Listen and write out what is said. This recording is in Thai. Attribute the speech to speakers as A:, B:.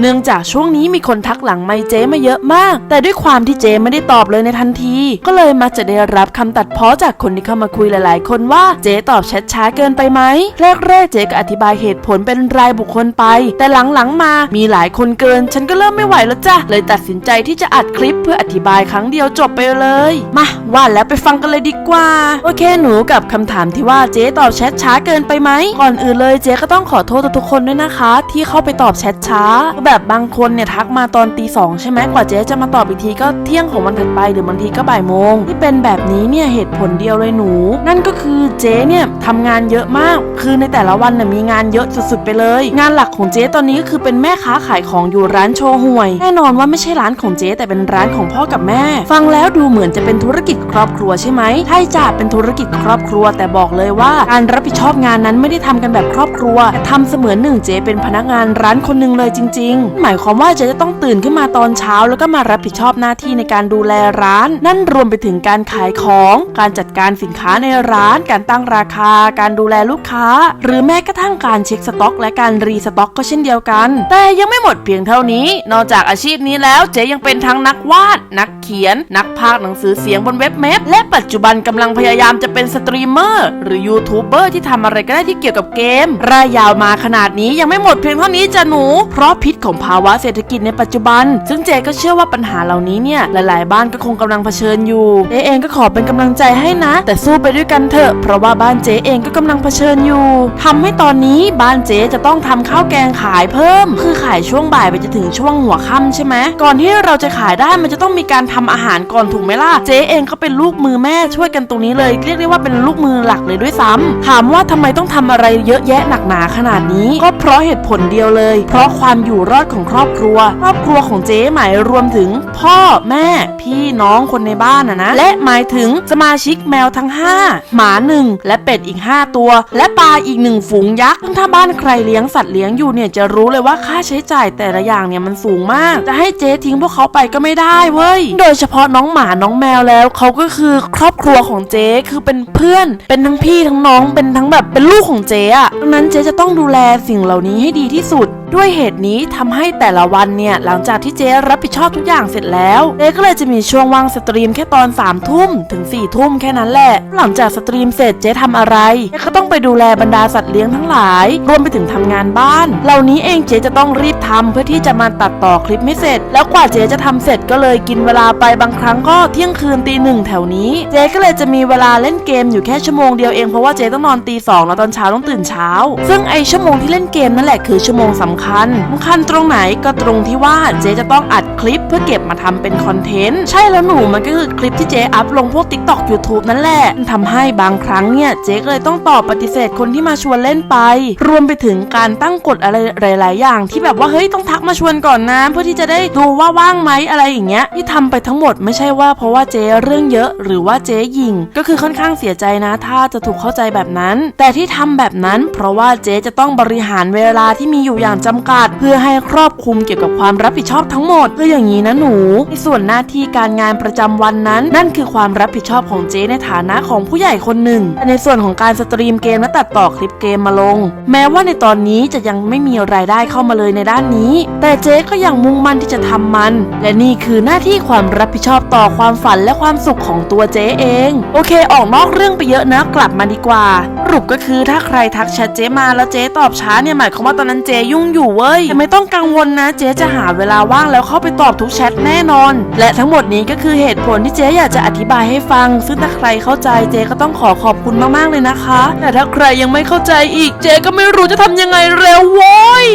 A: เนื่องจากช่วงนี้มีคนทักหลังไมค์เจ๊มาเยอะมาก แต่ด้วยความที่เจ๊ไม่ได้ตอบเลยในทันที ก็เลยมักจะได้รับคำตัดพ้อจากคนที่เข้ามาคุยหลายๆ คนว่าเจ๊ตอบแชทช้าเกินไปไหมแรกๆเจ๊ก็อธิบายเหตุผลเป็นรายบุคคลไป แต่หลังๆมามีหลายคนเกิน ฉันก็เริ่มไม่ไหวแล้วจ้ะเลยตัดสินใจที่จะอัดคลิปเพื่ออธิบายครั้งเดียวจบไปเลย มาว่าแล้วไปฟังกันเลยดีกว่า โอเคหนูกับคำถามที่ว่าเจ๊ตอบแชทช้าเกินไปไหมก่อนอื่นเลยเจ๊ก็ต้องขอโทษทุกคนด้วยนะคะ ที่เข้าไปตอบแชทช้าแบบบางคนเนี่ยทักมาตอนตีสองใช่ไหมกว่าเจ๊จะมาตอบอีกทีก็เที่ยงของวันถัดไปหรือบางทีก็บ่ายโมงที่เป็นแบบนี้เนี่ยเหตุผลเดียวเลยหนู นั่นก็คือเจ๊เนี่ยทำงานเยอะมาก คือในแต่ละวันน่ะมีงานเยอะสุดๆไปเลย งานหลักของเจ๊ตอนนี้ก็คือเป็นแม่ค้าขายของอยู่ร้านโชห่วย แน่นอนว่าไม่ใช่ร้านของเจ๊แต่เป็นร้านของพ่อกับแม่ ฟังแล้วดูเหมือนจะเป็นธุรกิจครอบครัวใช่ไหมใช่จ้ะเป็นธุรกิจครอบครัว แต่บอกเลยว่าการรับผิดชอบงานนั้นไม่ได้ทำกันแบบครอบครัวแต่ทำเสมือนหนึ่งเจ๊เป็นพนักงานร้านคนหนึ่งเลยจริงหมายความว่าเจ๊จะต้องตื่นขึ้นมาตอนเช้า แล้วก็มารับผิดชอบหน้าที่ในการดูแลร้าน นั่นรวมไปถึงการขายของ การจัดการสินค้าในร้าน การตั้งราคา การดูแลลูกค้า หรือแม้กระทั่งการเช็คสต็อก และการรีสต็อกก็เช่นเดียวกัน แต่ยังไม่หมดเพียงเท่านี้ นอกจากอาชีพนี้แล้วเจ๊ยังเป็นทั้งนักวาด นักเขียน นักพากย์หนังสือเสียงบนเว็บเมพและปัจจุบันกำลังพยายามจะเป็นสตรีมเมอร์ หรือยูทูบเบอร์ที่ทำอะไรก็ได้ที่เกี่ยวกับเกมรายยาวมาขนาดนี้ยังไม่หมดเพียงเท่านี้จ้ะหนู เพราะพิษของภาวะเศรษฐกิจในปัจจุบัน ซึ่งเจก็เชื่อว่าปัญหาเหล่านี้เนี่ยหลาย ๆ บ้านก็คงกำลังเผชิญอยู่เจเองก็ขอเป็นกำลังใจให้นะ แต่สู้ไปด้วยกันเถอะเพราะว่าบ้านเจเองก็กำลังเผชิญอยู่ทำให้ตอนนี้บ้านเจจะต้องทำข้าวแกงขายเพิ่ม คือขายช่วงบ่ายไปจะถึงช่วงหัวค่ำใช่ไหมก่อนที่เราจะขายได้มันจะต้องมีการทำอาหารก่อนถูกไหมล่ะเจเองก็เป็นลูกมือแม่ช่วยกันตรงนี้เลย เรียกได้ว่าเป็นลูกมือหลักเลยด้วยซ้ำถามว่าทำไมต้องทำอะไรเยอะแยะหนักหนาขนาดนี้ ก็เพราะเหตุผลเดียวเลย เพราะความอยู่รอดของครอบครัว ครอบครัวของเจ๊หมายรวมถึงพ่อแม่พี่น้องคนในบ้านนะนะ และหมายถึงสมาชิกแมวทั้ง 5 หมาหนึ่งและเป็ดอีก 5 ตัว และปลาอีกหนึ่งฝูงยักษ์ซึ่งถ้าบ้านใครเลี้ยงสัตว์เลี้ยงอยู่เนี่ยจะรู้เลยว่าค่าใช้จ่ายแต่ละอย่างเนี่ยมันสูงมาก จะให้เจ๊ทิ้งพวกเขาไปก็ไม่ได้เว้ย โดยเฉพาะน้องหมาน้องแมวแล้วเขาก็คือครอบครัวของเจ๊คือเป็นเพื่อน เป็นทั้งพี่ทั้งน้องเป็นทั้งแบบเป็นลูกของเจ๊อะดังนั้นเจ๊จะต้องดูแลสิ่งเหล่านี้ให้ดีที่สุด ด้วยเหตุนี้ทำให้แต่ละวันเนี่ยหลังจากที่เจ๊รับผิดชอบทุกอย่างเสร็จแล้วเจ๊ก็เลยจะมีช่วงว่างสตรีมแค่ตอน3ามทุ่มถึง4ี่ทุ่มแค่นั้นแหละ หลังจากสตรีมเสร็จเจ๊ทำอะไรเจ๊ก็ต้องไปดูแลบรรดาสัตว์เลี้ยงทั้งหลาย รวมไปถึงทำงานบ้าน เหล่านี้เองเจ๊จะต้องรีบทำเพื่อที่จะมาตัดต่อคลิปไม่เสร็จ แล้วกว่าเจ๊จะทำเสร็จก็เลยกินเวลาไปบางครั้งก็เที่ยงคืนตีหนึ่งแถวนี้ เจ๊ก็เลยจะมีเวลาเล่นเกมอยู่แค่ชั่วโมงเดียวเองเพราะว่าเจ๊ต้องนอนตีสองแล้วตอนเช้าต้องตื่นเช้า ซึ่งไอชั่วโมงที่เล่นเกมนั่นแหละคือชั่วโมงสำคัญสำคัญตรงไหนก็ตรงที่ว่าเจ๊จะต้องอัดคลิปเพื่อเก็บมาทำเป็นคอนเทนต์ ใช่แล้วหนูมันก็คือคลิปที่เจ๊อัพลงพวก TikTok YouTube นั่นแหละทำให้บางครั้งเนี่ยเจ๊ก็เลยต้องตอบปฏิเสธคนที่มาชวนเล่นไป รวมไปถึงการตั้งกฎอะไรหลาย ๆ อย่าง ที่แบบว่าเฮ้ยต้องทักมาชวนก่อนนะเพื่อที่จะได้ดูว่าว่างไหมอะไรอย่างเงี้ยที่ทำไปทั้งหมดไม่ใช่ว่าเพราะว่าเจ๊เรื่องเยอะ หรือว่าเจ๊ยิง ก็คือค่อนข้างเสียใจนะ ถ้าจะถูกเข้าใจแบบนั้น แต่ที่ทำแบบนั้น เพราะว่าเจ๊จะต้องบริหารเวลาที่มีอยู่อย่างจำกัด เพื่อให้ครอบคลุมเกี่ยวกับความรับผิดชอบทั้งหมดคืออย่างนี้นะหนู ในส่วนหน้าที่การงานประจำวันนั้น นั่นคือความรับผิดชอบของเจ๊ในฐานะของผู้ใหญ่คนหนึ่งแต่ในส่วนของการสตรีมเกมและตัดต่อคลิปเกมมาลง แม้ว่าในตอนนี้จะยังไม่มีรายได้เข้ามาเลยในด้านนี้ แต่เจ๊ก็ยังมุ่งมั่นที่จะทำมัน และนี่คือหน้าที่ความรับผิดชอบต่อความฝันและความสุขของตัวเจ๊เอง โอเค ออกนอกเรื่องไปเยอะนะกลับมาดีกว่าสรุปก็คือถ้าใครทักแชทเจ๊มาแล้วเจ๊ตอบช้าเนี่ยหมายความว่าตอนนั้นเจ๊ยุ่งอยู่เว้ยแต่ไม่ต้องกังวลนะเจ๊จะหาเวลาว่างแล้วเข้าไปตอบทุกแชทแน่นอน และทั้งหมดนี้ก็คือเหตุผลที่เจ๊อยากจะอธิบายให้ฟัง ซึ่งถ้าใครเข้าใจเจ๊ก็ต้องขอขอบคุณมากๆเลยนะคะ แต่ถ้าใครยังไม่เข้าใจอีกเจ๊ก็ไม่รู้จะทำยังไงแล้วโว้ย